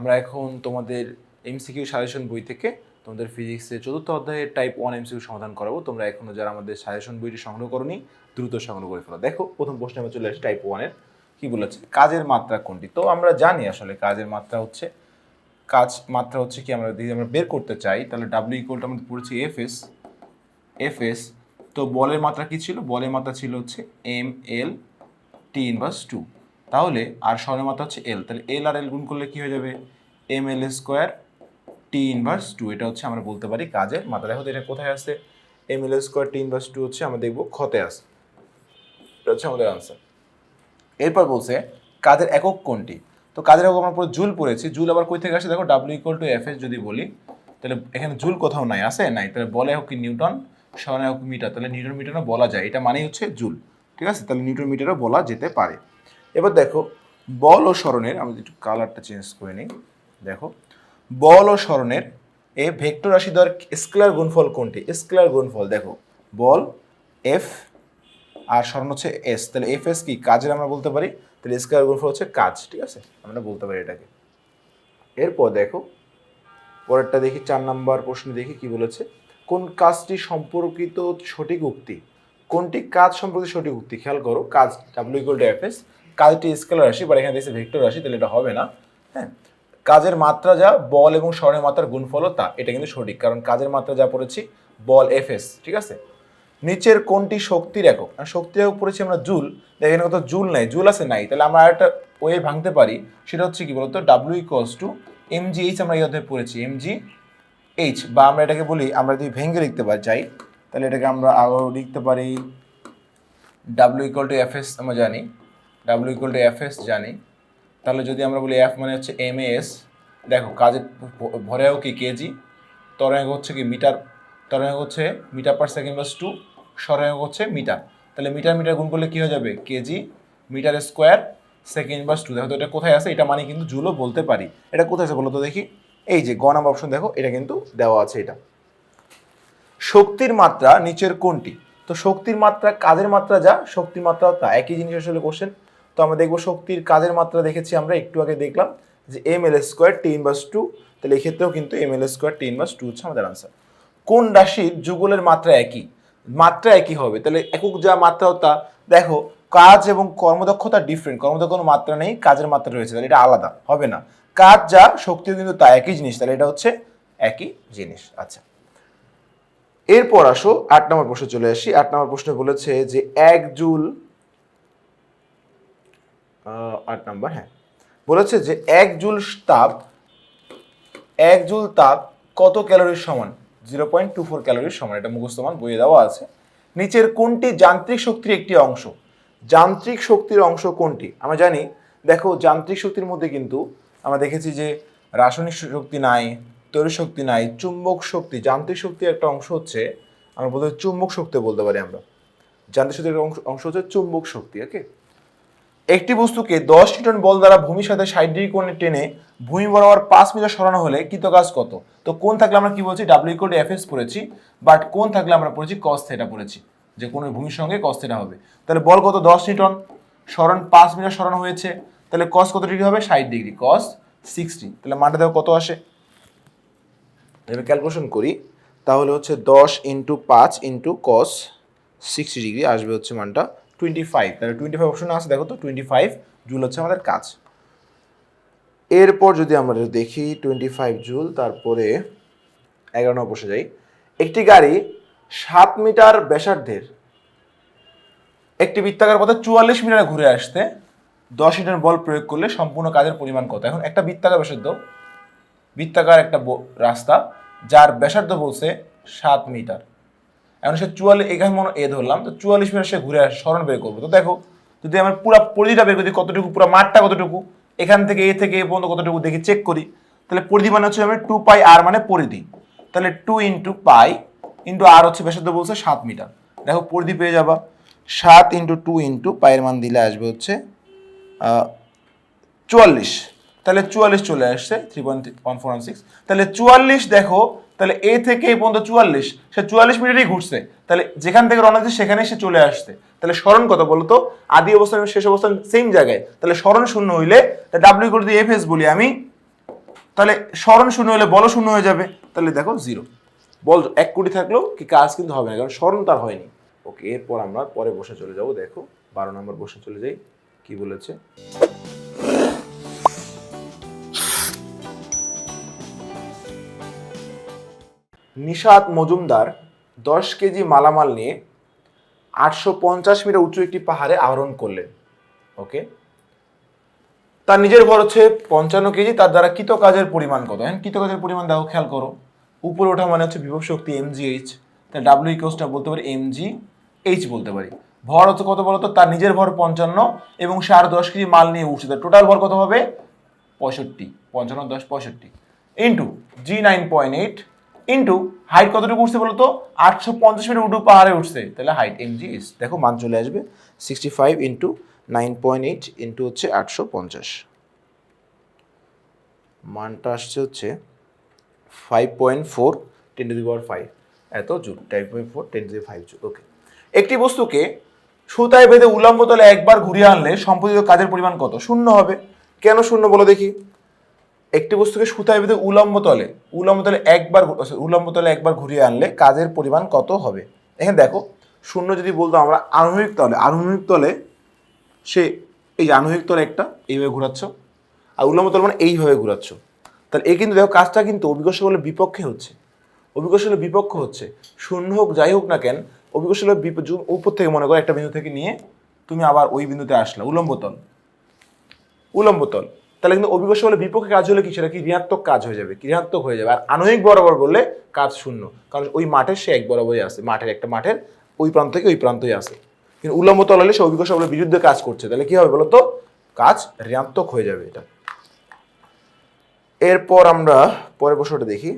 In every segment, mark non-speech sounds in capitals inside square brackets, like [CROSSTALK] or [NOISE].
আমরা এখন তোমাদের এমসিকিউ সাজেশন বই থেকে তোমাদের ফিজিক্সের চতুর্থ অধ্যায়ের টাইপ ওয়ান এমসিকিউ সমাধান করাবো। তোমরা এখনও যারা আমাদের সাজেশন বইটি সংগ্রহ করনি, দ্রুত সংগ্রহ করে ফেলো। দেখো, প্রথম প্রশ্নে আমরা চলে আসি টাইপ ওয়ানের কি বলেছে? কাজের মাত্রা কোনটি? তো আমরা জানি আসলে কাজের মাত্রা হচ্ছে, কাজ মাত্রা হচ্ছে কি আমরা যদি আমরা বের করতে চাই, তাহলে ডাব্লিউ ইকুয়ালটা আমরা পড়েছি এফ এস এফ এস তো বলের মাত্রা কি ছিল? বলের মাত্রা ছিল হচ্ছে M L T inverse two তাহলে আর স্বরের মাত্রা হচ্ছে এল তাহলে এল আর এল গুণ করলে কি হয়ে যাবে? M L square T inverse two এটা হচ্ছে আমরা বলতে পারি কাজের মাত্রা। দেখো এটা কোথায় আছে M L square T inverse two হচ্ছে আমরা দেখব ক্ষতে আছে এটা হচ্ছে আমাদের আনসার এরপর বলছে কাজের একক কোনটি? তো কাজের একক আমরা পুরো জুল পড়েছি, জুল আবার কই থেকে আসে? দেখো W equal to F S যদি বলি, তাহলে এখানে জুল কোথাও নাই, আছে নাই? তাহলে বলে হোক কি নিউটন স্মরণে হোক মিটার, তাহলে নিউটন মিটারও বলা যায়। এটা মানেই হচ্ছে জুল, ঠিক আছে? তাহলে নিউটন মিটারও বলা যেতে পারে। এবার দেখো, বল ও স্মরণের আমি একটু কালারটা চেঞ্জ করে নিই, দেখো, বল ও স্মরণের এ ভেক্টর রাশি দ্বয়ের স্কেলার গুণফল কোনটি? স্কেলার গুণফল, দেখো, বল এফ আর স্মরণ হচ্ছে এস তাহলে এফ এস কি? কাজের আমরা বলতে পারি, তাহলে স্কেলার গুণফল হচ্ছে কাজ, ঠিক আছে? আমরা বলতে পারি এটাকে। এরপর দেখো, পরেরটা দেখি, চার নাম্বার প্রশ্ন দেখি কি বলেছে, কোন কাজটি সম্পর্কিত সঠিক উক্তি? কোনটি কাজ সম্পর্কে সঠিক উক্তি খেয়াল করো? কাজ W equal to F S কাজটি স্কেলার রাশি বা এখানে দিয়েছে ভেক্টর রাশি, তাহলে এটা হবে না। হ্যাঁ? কাজের মাত্রা যা, বল এবং স্বর্ণের মাত্রার গুণফলও তা, এটা কিন্তু সঠিক, কারণ কাজের মাত্রা যা পড়েছি, বল এফ এস ঠিক আছে? নিচের কোনটি শক্তির একক? আর শক্তির একক পড়েছি আমরা জুল এখানে কত জুল নাই, জুল আছে নাই, তাহলে আমরা একটা ওয়ে ভাঙতে পারি, সেটা হচ্ছে কি বলতো? W equals to M G H আমরা এই অধ্যায়ে পড়েছি এম জি এইচ বা আমরা এটাকে বলি, আমরা যদি ভেঙে লিখতে পারি, চাই তাহলে এটাকে আমরা আরও লিখতে পারি W equal to F S আমরা জানি। W equal to F S জানি। তাহলে যদি আমরা বলি এফ মানে হচ্ছে এম এস দেখো কাজের ভরেও কি কেজি, তরঙ্গ হচ্ছে কি মিটার, তরঙ্গ হচ্ছে metre per second plus two সরঙ্গ হচ্ছে মিটার। তাহলে মিটার মিটার গুণ করলে কী হয়ে যাবে? KG, metre square second plus two দেখো তো এটা কোথায় আছে? এটা মানে কিন্তু জুলও বলতে পারি। এটা কোথায় আছে বলো তো দেখি? এই যে গ নাম্বার অপশন দেখো, এটা কিন্তু দেওয়া আছে এটা। শক্তির মাত্রা নিচের কোনটি? তো শক্তির মাত্রা, কাজের মাত্রা যা, শক্তির মাত্রাও তা। একই জিনিস আসলে কোশ্চেন তো আমরা দেখব শক্তির কাজের মাত্রা দেখেছি আমরা, একটু আগে দেখলাম যে M L square T inverse two তাহলে এক্ষেত্রেও কিন্তু M L square T inverse two হচ্ছে আমাদের আনসার কোন রাশির যুগলের মাত্রা একই? মাত্রা একই হবে, তাহলে একক যা মাত্রা তা। দেখো, কাজ এবং কর্মদক্ষতা ডিফারেন্ট কর্মদক্ষ কোনো মাত্রা নেই, কাজের মাত্রা রয়েছে, তাহলে এটা আলাদা, হবে না। কাজ যা, শক্তিও কিন্তু তা একই জিনিস, তাহলে এটা হচ্ছে একই জিনিস আচ্ছা। এরপর আসো, আট নম্বর প্রশ্নে চলে আসি। আট নম্বর প্রশ্নে বলেছে যে এক জুল আট নম্বর হ্যাঁ। বলেছে যে এক জুল তাপ, এক জুল তাপ কত ক্যালোরির সমান? জিরো পয়েন্ট টু ফোর ক্যালোরির সমান, এটা মুখস্থমান বইয়ে দেওয়া আছে। নিচের কোনটি যান্ত্রিক শক্তির একটি অংশ? যান্ত্রিক শক্তির অংশ কোনটি? আমরা জানি, দেখো, যান্ত্রিক শক্তির মধ্যে কিন্তু আমরা দেখেছি যে রাসায়নিক শক্তি নাই তৈরি শক্তি নাই, চুম্বক শক্তি, যান্ত্রিক শক্তির একটা অংশ হচ্ছে, আমরা বলতে চুম্বক শক্তি বলতে পারি আমরা। যান্ত্রিক শক্তির অংশ হচ্ছে চুম্বক শক্তি ওকে একটি বস্তুকে দশ নিউটন বল দ্বারা ভূমির সাথে ষাট ডিগ্রি কোণে টেনে ভূমি বরাবর পাঁচ মিটার সরানো হলে কৃত কাজ কত? তো কোন থাকলে আমরা কি বলছি? ডাব্লিউ কোড এফ এস পড়েছি বাট কোন থাকলে আমরা পড়েছি কস থেটা পড়েছি, যে কোনো ভূমির সঙ্গে কস থেটা হবে। তাহলে বল কত? দশ নিউটন। সরণ পাঁচ মিটার সরানো হয়েছে, তাহলে কস কত ডিগ্রি হবে? ষাট ডিগ্রি কস সিক্সটি তাহলে মানটা দেখো কত আসে? এবার ক্যালকুলেশন করি, তাহলে হচ্ছে দশ ইন্টু পাঁচ ইন্টু কস সিক্সটি ডিগ্রি আসবে হচ্ছে মানটা টোয়েন্টি ফাইভ তাহলে টোয়েন্টি ফাইভ অপশন আছে, দেখো তো টোয়েন্টি ফাইভ জুল হচ্ছে আমাদের কাজ। এরপর যদি আমরা দেখি টোয়েন্টি ফাইভ জুল তারপরে এগারো নম্বর বসে যাই। একটি গাড়ি সাত মিটার ব্যাসার্ধের, একটি বৃত্তাকার পথে চুয়াল্লিশ মিটারে ঘুরে আসতে দশ মিটার বল প্রয়োগ করলে সম্পূর্ণ কাজের পরিমাণ কত? এখন একটা বৃত্তাকার ব্যাসার্ধ, বৃত্তাকার একটা রাস্তা যার ব্যাসার্ধ বলছে সাত মিটার। এখন সে চুয়াল্লিশ এখানে মনে এ ধরলাম, তো চুয়াল্লিশ মিটার সে ঘুরে স্মরণ বের করব। তো দেখো, যদি আমার পুরো পরিধিটা বের করি কতটুকু, পুরো মাঠটা কতটুকু, এখান থেকে এ থেকে এ পর্যন্ত কতটুকু দেখি চেক করি, তাহলে পরিধি মানে হচ্ছে আমি টু পাই আর মানে পরিধি। তাহলে two into pi into R হচ্ছে ব্যাসার্ধ বলছে সাত মিটার। দেখো, পরিধি পেয়ে যাবা। সাত ইন্টু টু ইন্টু পায়ের মান দিলে আসবে হচ্ছে চুয়াল্লিশ। তাহলে চুয়াল্লিশ চলে আসছে three point one four one six তাহলে চুয়াল্লিশ দেখো, তাহলে এ থেকে এই পর্যন্ত চুয়াল্লিশ, সে চুয়াল্লিশ মিনিটেই ঘুরছে। তাহলে যেখান থেকে রওনা দিচ্ছে, সেখানেই সে চলে আসছে। তাহলে স্মরণ কত বলতো, আদি অবস্থান শেষ অবস্থান সেম জায়গায়। তাহলে স্মরণ শূন্য হইলে ডাব্লিউ করে দিয়ে এফ এস বলি আমি, তাহলে স্মরণ শূন্য হলে বল শূন্য হয়ে যাবে। তাহলে দেখো জিরো বল, এক কোটি থাকলেও কি কাজ কিন্তু হবে না, কারণ স্মরণ তার হয়নি। ওকে এরপর আমরা পরে বসে চলে যাব, দেখো, বারো নম্বর বসে চলে যাই, কি বলেছে? নিশাত মজুমদার দশ কেজি মালামাল নিয়ে আটশো পঞ্চাশ মিটার উঁচু একটি পাহাড়ে আরোহণ করলেন, ওকে? তার নিজের ভর হচ্ছে পঞ্চান্ন কেজি, তার দ্বারা কৃত কাজের পরিমাণ কত? হ্যাঁ কৃত কাজের পরিমাণ দেখো, খেয়াল করো। উপরে ওঠা মানে হচ্ছে বিভব শক্তি এম জি এইচ তাই ডাব্লিউ ইকোসটা বলতে পারি এম জি এইচ বলতে পারি। ভর হচ্ছে কত বলতো? তার নিজের ভর পঞ্চান্ন এবং সে আর দশ কেজি মাল নিয়ে উঠছে। তার টোটাল ভর কত হবে? পঁয়ষট্টি, পঞ্চান্ন দশ পঁয়ষট্টি। Into G nine point eight into height কতটুকু উঠছে বলতো? আটশো পঞ্চাশ মিটার উঠু পাহাড়ে উঠছে। তাহলে হাইট এম জি এস দেখো মান চলে আসবে। Sixty five into nine point eight into হচ্ছে আটশো পঞ্চাশ। মানটা আসছে হচ্ছে five point four ten to the power five এত joule five point four ten to the five joule okay একটি বস্তুকে সুতায় বেঁধে উলম্ব তলে একবার ঘুরিয়ে আনলে সম্পাদিত কাজের পরিমাণ কত? শূন্য হবে। কেন শূন্য বলো দেখি। একটি বস্তুকে সুতায় বেঁধে উলম্ব তলে উলম্ব তলে একবার উলম্ব তলে একবার ঘুরিয়ে আনলে কাজের পরিমাণ কত হবে? এখানে দেখো, শূন্য যদি বলতো আমরা আনুভূমিক তলে আনুভূমিক তলে সে, এই যে আনুভূমিক তলে একটা, এইভাবে ঘোরাচ্ছ। আর উলম্ব তল মানে এইভাবে ঘোরাচ্ছ। তাহলে এই কিন্তু দেখো কাজটা কিন্তু অভিকর্ষ বলে বিপক্ষে হচ্ছে। অভিকর্ষ হলে বিপক্ষ হচ্ছে। শূন্য হোক, যাই হোক না কেন অভিকর্ষ হলে বিপ- উপর থেকে মনে করো একটা বিন্দু থেকে নিয়ে তুমি আবার ওই বিন্দুতে আসলা উলম্ব তল। উলম্ব তল। তাহলে কিন্তু অভিকর্ষ বলে বিপক্ষে কাজ হলে কি সেটা কি? ঋণাত্মক কাজ হয়ে যাবে ঋণাত্মক হয়ে যাবে। আর আনুহিক বরাবর বললে কাজ শূন্য। কারণ ওই মাঠের সে এক বরাবরই আছে, মাঠের একটা মাঠের ওই প্রান্ত থেকে ওই প্রান্তই আছে। কিন্তু উলম্ব তল হলে সে অভিকর্ষ বলে বিরুদ্ধে কাজ করছে। তাহলে কি হবে বলো তো কাজ ঋণাত্মক হয়ে যাবে এটা। এরপর আমরা পরের প্রশ্নটা দেখি।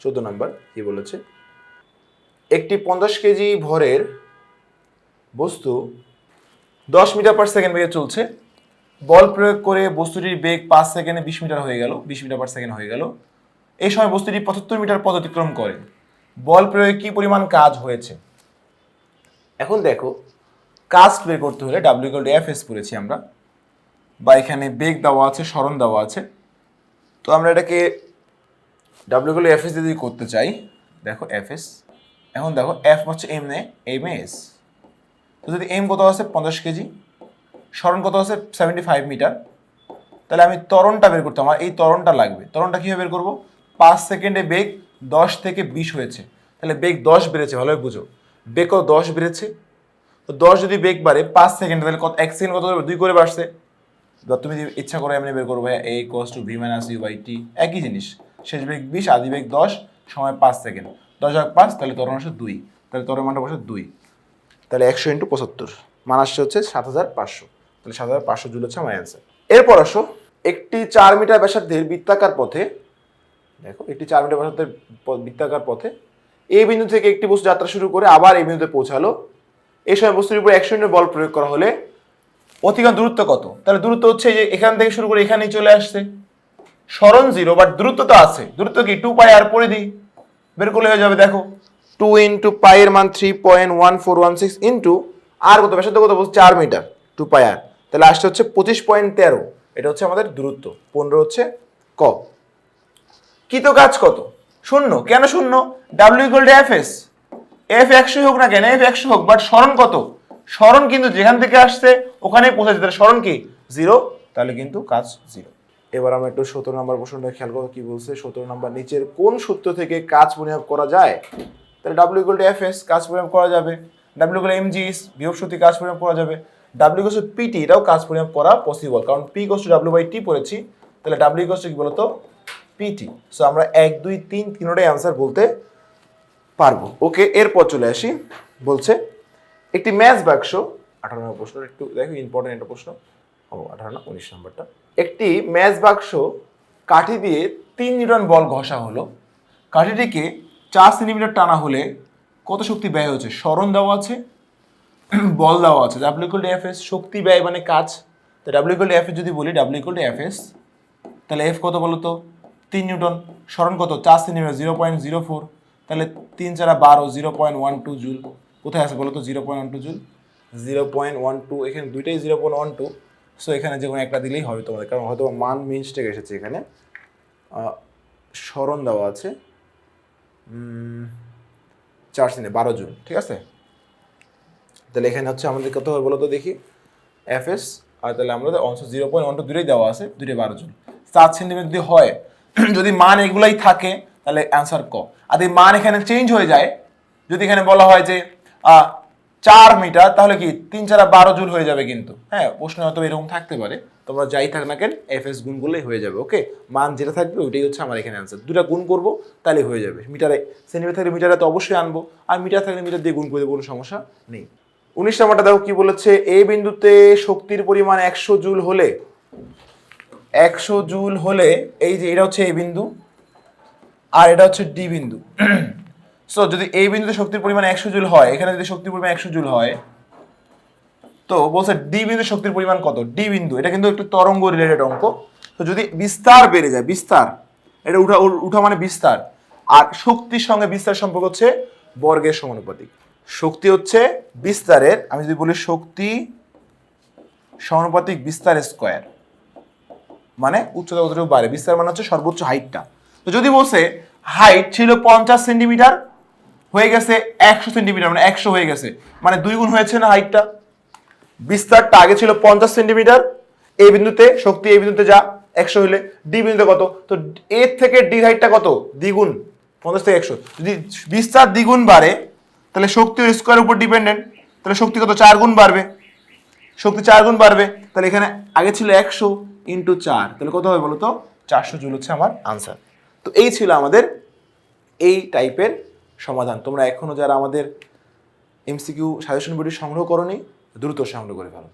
চোদ্দ নম্বর, কি বলেছে? একটি পঞ্চাশ কেজি ভরের বস্তু দশ মিটার পার সেকেন্ড বেগে চলছে। বল প্রয়োগ করে বস্তুটির বেগ পাঁচ সেকেন্ডে বিশ মিটার হয়ে গেল, বিশ মিটার পার সেকেন্ড হয়ে গেল। এই সময় বস্তুটি পঁচাত্তর মিটার পথ অতিক্রম করে। বল প্রয়োগে কি পরিমাণ কাজ হয়েছে? এখন দেখো, কাজ বের করতে হলে ডাব্লিউ গোল্ড এফ এস পড়েছি আমরা। বা এখানে বেগ দেওয়া আছে স্মরণ দেওয়া আছে। তো আমরা এটাকে ডাব্লিউ গোল্ড এফ এস যদি করতে চাই, দেখো এফ এস এখন দেখো এফ হচ্ছে এম নে এম এস তো যদি এম কত আছে পঞ্চাশ কেজি। স্মরণ কত আছে? সেভেন্টি ফাইভ মিটার তাহলে আমি তরণটা বের করতে আমার এই তরণটা লাগবে। তরণটা কীভাবে বের করব? পাঁচ সেকেন্ডে বেগ দশ থেকে বিশ হয়েছে। তাহলে বেগ দশ বেড়েছে, ভালোভাবে বুঝো। বেগ কত? দশ বেড়েছে। তো দশ যদি বেগ বাড়ে পাঁচ সেকেন্ডে, তাহলে কত? এক সেকেন্ড কত দুই করে বাড়ছে। বা তুমি যদি ইচ্ছা করে এমনি বের করব A cos to V minus U by T একই জিনিস। শেষ বেগ বিশ, আদি বেগ দশ সময় পাঁচ সেকেন্ড। দশ ভাগ পাঁচ, তাহলে তরণ আসে দুই। তাহলে ত্বরণ মানটা বসে দুই। তাহলে একশো ইন্টু পঁচাত্তর। মান আসছে হচ্ছে সাত হাজার পাঁচশো। তাহলে সাত হাজার পাঁচশো জুল হচ্ছে আমার অ্যান্সার এরপর আসো, একটি চার মিটার ব্যাসার্ধের বৃত্তাকার পথে, দেখো, একটি চার মিটার ব্যাসার্ধের বৃত্তাকার পথে, এই বিন্দু থেকে একটি বস্তু যাত্রা শুরু করে আবার এই বিন্দুতে পৌঁছালো। এই সময় বস্তুর উপর একশো বল প্রয়োগ করা হলে অতিক্রম দূরত্ব কত? তাহলে দূরত্ব হচ্ছে যে এখান থেকে শুরু করে এখানেই চলে আসছে। স্মরণ জিরো বাট দূরত্ব তো আছে। দূরত্ব কি? টু পাই আর পরিধি। বের করলে হয়ে যাবে, দেখো টু ইন্টু পাইয়ের মান three point one four one six into R কত? ব্যাসার্ধ কত? বলছে চার মিটার টু পাই আর তাহলে আসছে হচ্ছে পঁচিশ পয়েন্ট তেরো। এটা হচ্ছে আমাদের দূরত্ব। পনেরো হচ্ছে ক। কৃত কাজ কত? শূন্য। কেন শূন্য? W equal to F S F একশো হোক না কেন এফ একশো হোক বাট স্মরণ কত? স্মরণ কিন্তু যেখান থেকে আসছে, ওখানেই পৌঁছাচ্ছে। তাহলে স্মরণ কি? জিরো। তাহলে কিন্তু কাজ জিরো। এবার আমরা একটু সতেরো নম্বর প্রশ্নটা খেয়াল করো কি বলছে। সতেরো নম্বর নিচের কোন সূত্র থেকে কাজ পরিমাপ করা যায়? তাহলে W equal to F S কাজ পরিমাপ করা যাবে। ডাব্লিউ ইকুয়াল এম জিস বিয়োগ শক্তি কাজ পরিমাপ করা যাবে। ডাব্লিউ ইকুয়াল পিটি এটাও কাজ পরিমাপ করা পসিবল কারণ P cos W by T পড়েছি, তাহলে ডাব্লিউ ইকুয়াল কি বলতো? পিটি সো আমরা এক, দুই, তিন তিনোটাই অ্যান্সার বলতে পারব। ওকে এরপর চলে আসি, বলছে, একটি ম্যাচ বাক্স, আঠারো নম্বর প্রশ্ন, একটু দেখো ইম্পর্টেন্ট একটা প্রশ্ন, ও, আঠারো না, উনিশ নম্বরটা। একটি ম্যাচ বাক্স, কাঠি দিয়ে তিন নিউটন বল ঘষা হলো, কাঠিটিকে চার সেন্টিমিটার টানা হলে কত শক্তি ব্যয় হচ্ছে স্মরণ দেওয়া আছে [CLEARS THROAT] বল দেওয়া আছে। ডাব্লিউ ইকুয়াল এফ এস শক্তি ব্যয় মানে কাজ। তো ডাব্লিউ ইকুয়াল এফ এস যদি বলি ডাব্লিউ ইকুয়াল এফ এস তাহলে এফ কত বলো তো? তিন নিউটন। স্মরণ কত? চার centimetre zero point zero four তাহলে তিন চারা বারো zero point one two joule. কোথায় আছে বলো তো? Zero point one two joule? Zero point one two এখানে দুইটাই zero point one two so এখানে যে কোনো একটা দিলেই হবে তোমাদের। কারণ হয়তো মান মিনস্টেক এসেছে এখানে। স্মরণ দেওয়া আছে। চার সিনে বারো জুন ঠিক আছে? তাহলে এখানে হচ্ছে আমাদের কত হবে বলো তো দেখি? এফ এস আর তাহলে আমাদের অংশ জিরো পয়েন্ট ওয়ান টু দুটোই দেওয়া আছে দুটোই বারো জুন। সাত সেন্টিমিটার যদি হয়, [CLEARS THROAT] যদি মান এগুলাই থাকে, তাহলে অ্যান্সার ক। আর যদি মান এখানে চেঞ্জ হয়ে যায়, যদি এখানে বলা হয় যে চার মিটার তাহলে কি তিন চারা বারো জুল হয়ে যাবে কিন্তু। হ্যাঁ প্রশ্ন হয়তো এরকম থাকতে পারে। তোমরা যাই থাক না কেন এফ এস গুণ করলেই হয়ে যাবে ওকে মান যেটা থাকবে, ওইটাই হচ্ছে আমার এখানে অ্যান্সার দুটা গুণ করব, তাহলে হয়ে যাবে। মিটারে সেন্টিমিটার থাকলে মিটারে তো অবশ্যই আনব। আর মিটার থাকলে মিটার দিয়ে গুণ করে দেবো, কোনো সমস্যা নেই। উনিশ নাম্বারটা দেখো কি বলেছে, এ বিন্দুতে শক্তির পরিমাণ একশো জুল হলে, একশো জুল হলে এই যে এটা হচ্ছে এ বিন্দু, আর এটা হচ্ছে ডি বিন্দু। [CLEARS THROAT] সো যদি এই বিন্দুতে শক্তির পরিমাণ একশো জুল হয়, এখানে যদি শক্তির পরিমাণ একশো জুল হয়, তো বলছে ডি বিন্দু শক্তির পরিমাণ কত? ডি বিন্দু। এটা কিন্তু একটু তরঙ্গ রিলেটেড অঙ্ক। তো যদি বিস্তার বেড়ে যায়, বিস্তার, এটা উঠা উঠা মানে বিস্তার। আর শক্তির সঙ্গে বিস্তার সম্পর্ক হচ্ছে বর্গের সমানুপাতিক। শক্তি হচ্ছে বিস্তারের, আমি যদি বলি শক্তি সমানুপাতিক বিস্তার স্কোয়ার মানে উচ্চতা কতটুকু বাড়ে? বিস্তার মানে হচ্ছে সর্বোচ্চ হাইটটা। তো যদি বলছে হাইট ছিল পঞ্চাশ সেন্টিমিটার, হয়ে গেছে একশো সেন্টিমিটার মানে একশো হয়ে গেছে মানে দুই গুণ হয়েছে না হাইটটা? বিস্তারটা আগে ছিল পঞ্চাশ সেন্টিমিটার এই বিন্দুতে শক্তি এই বিন্দুতে যা একশো হলে ডি বিন্দুতে কত? তো এর থেকে ডি হাইটটা কত? দ্বিগুণ, পঞ্চাশ থেকে একশো। যদি বিস্তার দ্বিগুণ বাড়ে তাহলে শক্তি স্কোয়ারের উপর ডিপেন্ডেন্ট তাহলে শক্তি কত? চার গুণ বাড়বে। শক্তি চার গুণ বাড়বে, তাহলে এখানে আগে ছিল একশো ইন্টু চার, তাহলে কত হবে বলো তো চারশো জুল হচ্ছে আমার আনসার তো এই ছিল আমাদের এই টাইপের সমাধান। তোমরা এখনও যারা আমাদের এমসিকিউ সাজেশন বডি সংগ্রহ করনি, দ্রুত সংগ্রহ করে ফেলো।